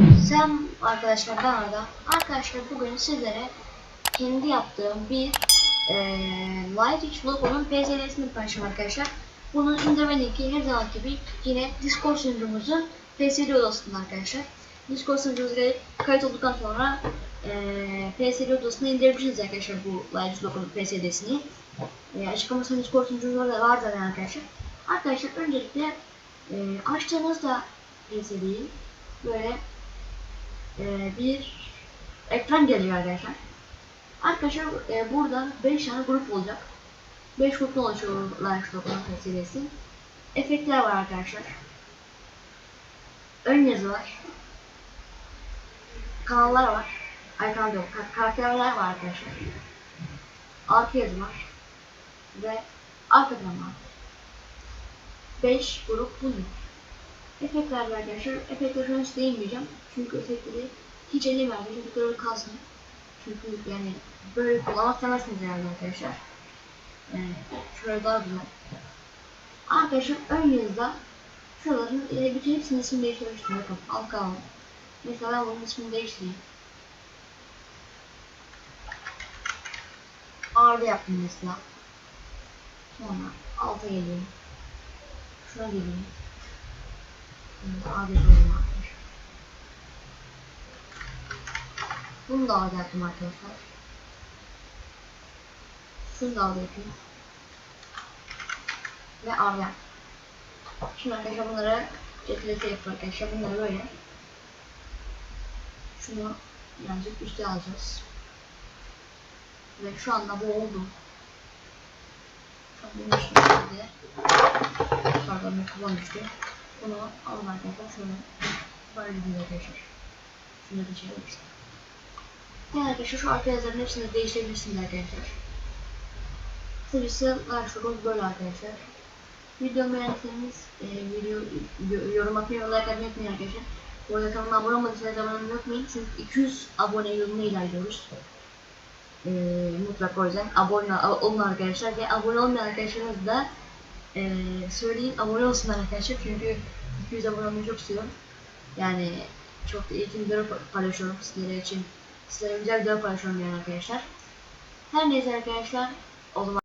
Selam arkadaşlar ben Arda. Arkadaşlar bugün sizlere kendi yaptığım bir eee Light logonun PZD'sini paylaşacağım arkadaşlar. Bunun indirme linki her zaman gibi yine Discord sunucumuzun PSD odasında arkadaşlar. Discord sunucumuza kayıt olduktan sonra eee PSD odasına indirebilirsiniz arkadaşlar bu Light logonun PSD'sini. E, açıklamasının Discord sunucumuzda da var zaten arkadaşlar. Arkadaşlar öncelikle eee açtığınızda PSD'yi böyle e, bir ekran geliyor arkadaşlar. Arkadaşlar e, burada 5 tane grup olacak. 5 gruptan oluşuyor Live Token serisi. Efektler var arkadaşlar. Ön yazı var. Kanallar var. Ay kanal yok. Ka- karakterler var arkadaşlar. Arka yazı var. Ve arka plan var. 5 grup bunlar. Efektler var arkadaşlar. Efektler şu an hiç değinmeyeceğim. Çünkü efektleri hiç arkadaşlar. Bu kadar kalsın. Çünkü yani böyle kullanmak istemezsiniz herhalde arkadaşlar. Yani şöyle daha güzel. Arkadaşlar ön yazıda şuraların e, bütün hepsinin ismini değiştirmiştim. Bakın alt kalan. Mesela ben bunun ismini değiştireyim. Ağırda yaptım mesela. Sonra alta geleyim. Şuna geleyim. Şimdi ağda yapalım arkadaşlar. Bunu da ağda yaptım arkadaşlar. Şunu da ağda yapayım. Ve ağda yaptım. Şimdi arkadaşlar bunları cetlete yapıyor arkadaşlar. Bunları böyle. Şunu birazcık üste alacağız. Ve şu anda bu oldu. Şu an bunun üstünde pardon mikrofon düştü. Bunu alın arkadaşlar şöyle böyle bir arkadaşlar. Şunu da çevirirsin. Yani arkadaşlar şu arka yazıların hepsini değiştirebilirsiniz arkadaşlar. Kısacası Live böyle arkadaşlar. Videomu beğendiyseniz e, video yo- yorum atmayı ve like atmayı unutmayın arkadaşlar. Bu arada kanalıma abone olmadıysanız abone olmayı unutmayın. Çünkü 200 abone yoluna ilerliyoruz. E, mutlaka o yüzden abone olun arkadaşlar. Ve abone olmayan arkadaşlarınız da e, söyleyin abone olsunlar arkadaşlar. Çünkü 200 abone olmayı çok istiyorum. Yani çok da eğitim video paylaşıyorum sizlere için. Sizlere güzel video paylaşıyorum yani arkadaşlar. Her neyse arkadaşlar o zaman